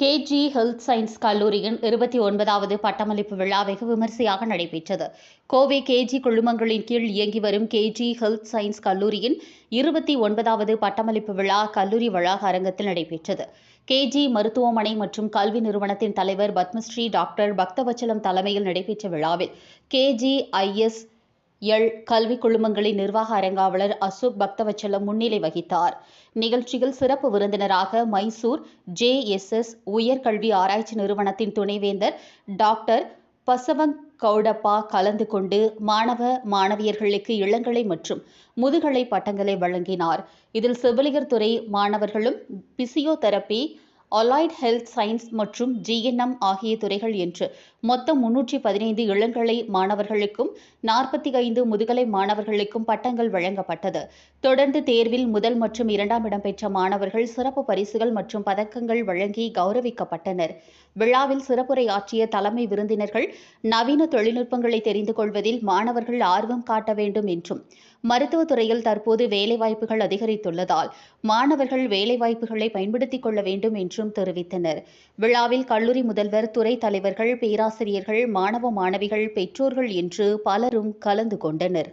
KG health science கல்லூரியின் இருபத்தி ஒன்பதாவது பட்டமளிப்பு விழா வெகு விமரிசையாக நடைபெற்றது. கோவை கேஜி குழுமங்களின் கீழ் இயங்கி வரும் கேஜி ஹெல்த் சயின்ஸ் கல்லூரியின் இருபத்தி ஒன்பதாவது பட்டமளிப்பு விழா கல்லூரி வளாக அரங்கத்தில் நடைபெற்றது. கேஜி மருத்துவமனை மற்றும் கல்வி நிறுவனத்தின் தலைவர் பத்மஸ்ரீ டாக்டர் பக்தவச்சலம் தலைமையில் நடைபெற்ற விழாவில் கேஜி ஐஎஸ் எள் கல்வி குழுமங்களின் நிர்வாக அரங்காவலர் அசோக் பக்தவச்சலம் முன்னிலை வகித்தார். நிகழ்ச்சியில் சிறப்பு விருந்தினராக மைசூர் ஜேஎஸ்எஸ் உயர்கல்வி ஆராய்ச்சி நிறுவனத்தின் துணைவேந்தர் டாக்டர் பசவங் கௌடப்பா கலந்து கொண்டு மாணவ மாணவியர்களுக்கு இளங்கலை மற்றும் முதுகலை பட்டங்களை வழங்கினார். இதில் செவிலியர் துறை மாணவர்களும் பிசியோதெரபி அலாய்ட் ஹெல்த் சயின்ஸ் மற்றும் ஜிஎன்எம் ஆகிய துறைகள் என்று மொத்தம் முன்னூற்றி பதினைந்து இளங்கலை மாணவர்களுக்கும் நாற்பத்தி ஐந்து முதுகலை மாணவர்களுக்கும் பட்டங்கள் வழங்கப்பட்டது. தொடர்ந்து தேர்வில் முதல் மற்றும் இரண்டாம் இடம் பெற்ற மாணவர்கள் சிறப்பு பரிசுகள் மற்றும் பதக்கங்கள் வழங்கி கௌரவிக்கப்பட்டனர். விழாவில் சிறப்புரையாற்றிய தலைமை விருந்தினர்கள் நவீன தொழில்நுட்பங்களை தெரிந்து கொள்வதில் மாணவர்கள் ஆர்வம் காட்ட வேண்டும் என்றும் மருத்துவத் துறையில் தற்போது வேலைவாய்ப்புகள் அதிகரித்துள்ளதால் மாணவர்கள் வேலைவாய்ப்புகளை பயன்படுத்திக் கொள்ள வேண்டும் என்றும் என்றும் தெரிவித்தனர். விழாவில் கல்லூரி முதல்வர் துறை தலைவர்கள் பேராசிரியர்கள் மாணவ மாணவிகள் பெற்றோர்கள் என்று பலரும் கலந்து கொண்டனர்.